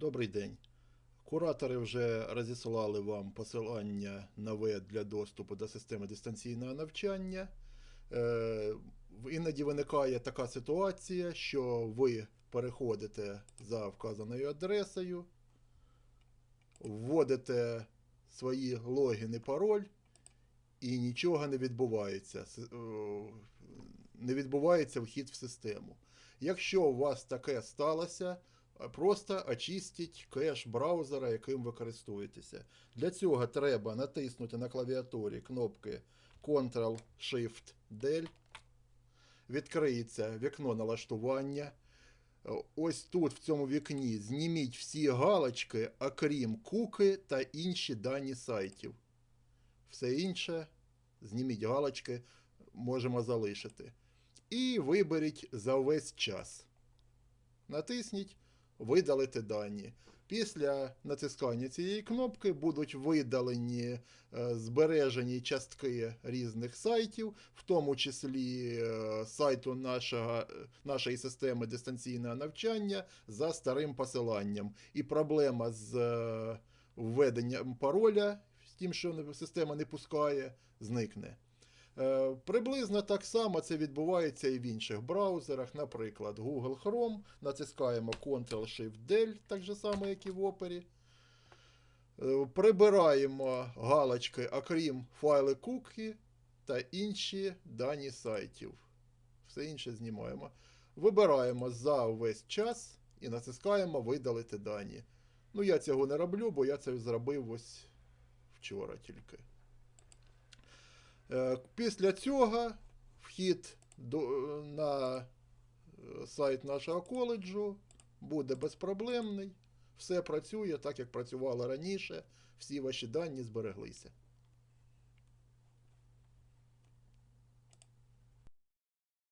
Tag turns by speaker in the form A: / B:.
A: Добрий день. Куратори вже розіслали вам посилання на веб для доступу до системи дистанційного навчання. Е, Іноді виникає така ситуація, що ви переходите за вказаною адресою, вводите свої логін і пароль, і нічого не відбувається. Е, Не відбувається вхід в систему. Якщо у вас таке сталося, Просто очистіть кеш браузера, яким ви користуєтеся. Для цього треба натиснути на клавіатурі кнопки Ctrl-Shift-Del. Відкриється вікно налаштування. Ось тут, в цьому вікні, зніміть всі галочки, окрім куки та інші дані сайтів. Все інше, зніміть галочки, можемо залишити. І виберіть за весь час. Натисніть видалити дані. Після натискання цієї кнопки будуть видалені е, збережені частки різних сайтів, в тому числі е, сайту нашого, нашої системи дистанційного навчання за старим посиланням. І проблема з е, введенням пароля, з тим, що система не пускає, зникне. Е, Приблизно так само це відбувається і в інших браузерах. Наприклад, Google Chrome, натискаємо Ctrl-Shift-Del, так же само, як і в Opera. Е, Прибираємо галочки, окрім файли куки та інші дані сайтів. Все інше знімаємо. Вибираємо за весь час і натискаємо видалити дані. Ну, я цього не роблю, бо я це зробив ось вчора тільки. Е, Після цього вхід до, на е, сайт нашого коледжу буде безпроблемний. Все працює так, як працювало раніше. Всі ваші дані збереглися.